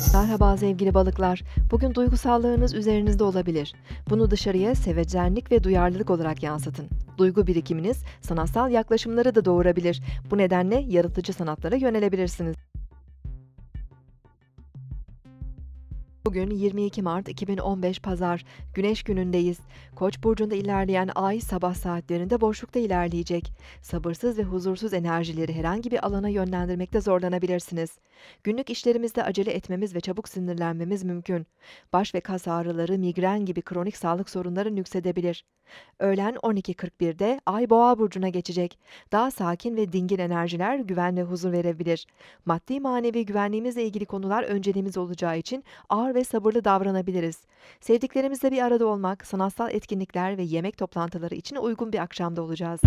Merhaba sevgili balıklar. Bugün duygusallığınız üzerinizde olabilir. Bunu dışarıya sevecenlik ve duyarlılık olarak yansıtın. Duygu birikiminiz sanatsal yaklaşımları da doğurabilir. Bu nedenle yaratıcı sanatlara yönelebilirsiniz. Bugün 22 Mart 2015 Pazar, Güneş günündeyiz. Koç burcunda ilerleyen ay sabah saatlerinde boşlukta ilerleyecek. Sabırsız ve huzursuz enerjileri herhangi bir alana yönlendirmekte zorlanabilirsiniz. Günlük işlerimizde acele etmemiz ve çabuk sinirlenmemiz mümkün. Baş ve kas ağrıları, migren gibi kronik sağlık sorunları nüksedebilir. Öğlen 12.41'de Ay Boğa burcuna geçecek. Daha sakin ve dingin enerjiler güven ve huzur verebilir. Maddi manevi güvenliğimizle ilgili konular önceliğimiz olacağı için ağır ve sabırlı davranabiliriz. Sevdiklerimizle bir arada olmak, sanatsal etkinlikler ve yemek toplantıları için uygun bir akşamda olacağız.